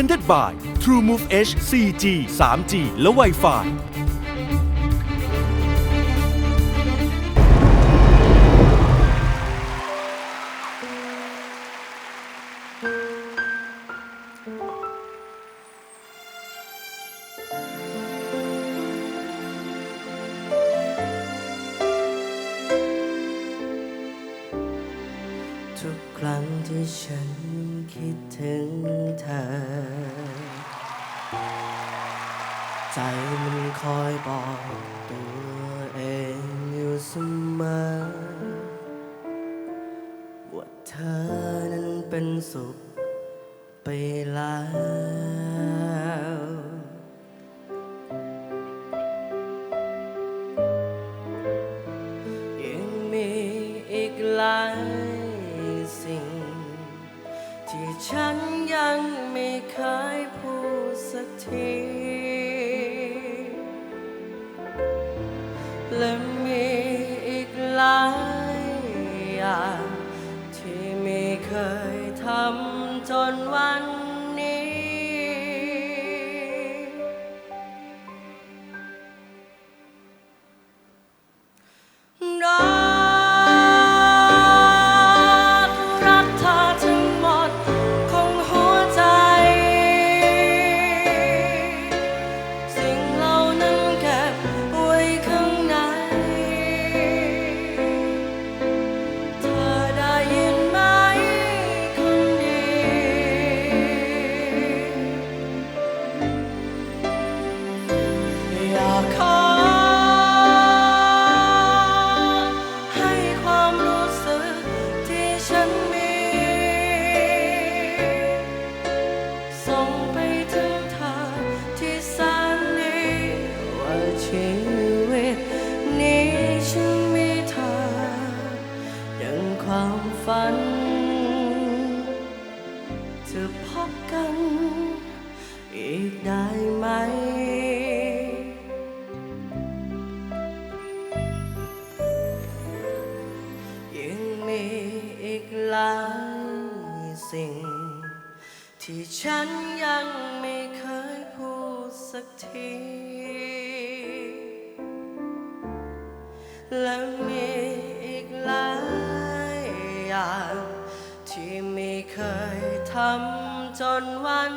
Presented by TrueMove H 4G 3G และ Wi-Fi ทุกครั้งที่ฉันคิดถึงเธอ ใจมันคอยบอกตัวเองอยู่เสมอว่าเธอนั้นเป็นสุขไปแล้วยังมีอีกหลายสิ่ง ที่ฉันยังไม่เคยพูดสักที และมีอีกหลายอย่าง ที่ไม่เคยทำจนวันน ความฝัน จะพบกัน อีกได้ไหม ยังมีอีกหลายสิ่ง ที่ฉันยังไม่เคยพูดสักทีและมี เคยทำจนวัน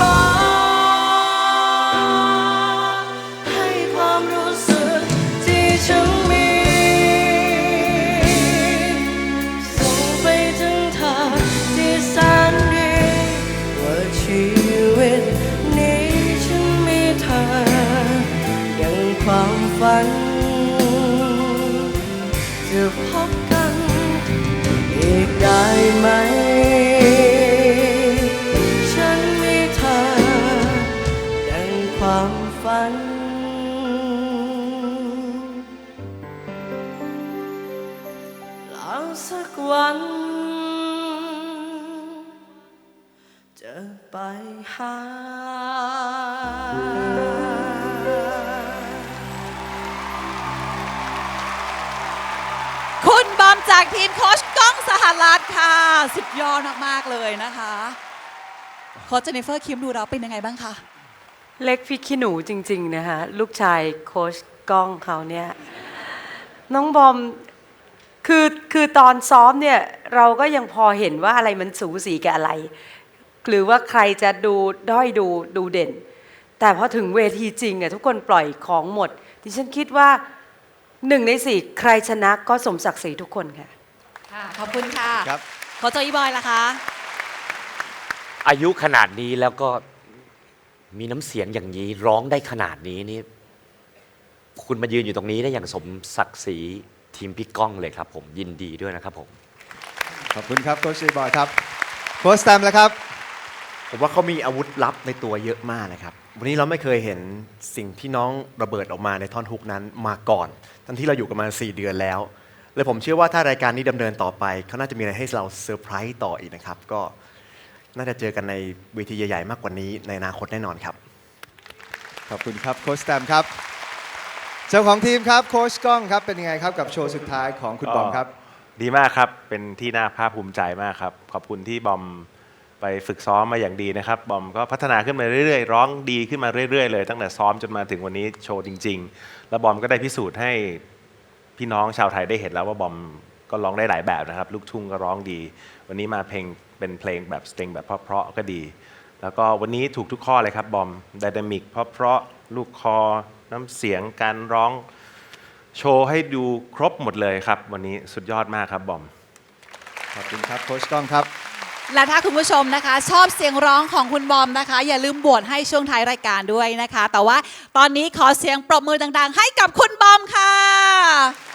อ แล้วสักวัน จะไปหา คุณบอมจากทีมโค้ชก้องสหรัฐค่ะ สุดยอดมาก ๆ เลยนะคะโค้ชเจนนิเฟอร์คิมดูเราเป็นยังไงบ้างคะ เล็กพริกขี้หนูจริง ๆ นะคะลูกชายโค้ชก้องเขาเนี่ย น้องบอม คือคือตอนซ้อมเนี่ยเราก็ยังพอเห็นว่าอะไรมันสูสีกับอะไร หรือว่าใครจะดูด้อยดูดูเด่น แต่พอถึงเวทีจริงอะทุกคนปล่อยของหมดดิฉันคิดว่าหนึ่งในสี่ใครชนะก็สมศักดิ์ศรีทุกคนค่ะค่ะขอบคุณค่ะครับโค้ชโจอีบอยล่ะคะ อายุขนาดนี้แล้วก็มีน้ำเสียงอย่างนี้ร้องได้ขนาดนี้นี่คุณมายืนอยู่ตรงนี้ได้อย่างสมศักดิ์ศรี ทีมพี่ก้องเลยครับผมยินดีด้วยนะครับผมขอบคุณครับโค้ชรีบอยครับโค้ชแตมแล้วครับผมว่าเขามีอาวุธลับในตัวเยอะมากนะครับ วันนี้เราไม่เคยเห็นสิ่งที่น้องระเบิดออกมาในท่อนฮุกนั้นมาก่อน ทั้งที่เราอยู่กันมา 4 เดือนแล้วเลยผมเชื่อว่าถ้ารายการนี้ดำเนินต่อไปเขาน่าจะมีอะไรให้เราเซอร์ไพรส์ต่ออีกนะครับ ก็น่าจะเจอกันในเวทีใหญ่ ๆ มากกว่านี้ในอนาคตแน่นอนครับ ขอบคุณครับโค้ชแตมครับ เจ้าของทีมครับโค้ชก้องครับเป็นยังไงครับกับโชว์สุดท้ายของคุณบอมครับ ดีมากครับ เป็นที่น่าภาคภูมิใจมากครับ ขอบคุณที่บอมไปฝึกซ้อมมาอย่างดีนะครับ บอมก็พัฒนาขึ้นมาเรื่อยๆ ร้องดีขึ้นมาเรื่อยๆเลย ตั้งแต่ซ้อมจนมาถึงวันนี้โชว์จริง ๆ แล้วบอมก็ได้พิสูจน์ให้พี่น้องชาวไทยได้เห็นแล้วว่าบอมก็ร้องได้หลายแบบนะครับ ลูกทุ่งก็ร้องดี วันนี้มาเพลงเป็นเพลงแบบสตริงแบบเพราะๆก็ดี แล้วก็วันนี้ถูกทุกข้อเลยครับบอมไดนามิกเพราะๆลูกคอ น้ำเสียงการร้องโชว์ให้ดูครบหมดเลยครับ วันนี้สุดยอดมากครับบอม ขอบคุณครับโค้ชก้องครับ และถ้าคุณผู้ชมนะคะ ชอบเสียงร้องของคุณบอมนะคะ อย่าลืมโหวตให้ช่วงท้ายรายการด้วยนะคะ แต่ว่าตอนนี้ขอเสียงปรบมือดังๆ ให้กับคุณบอมค่ะ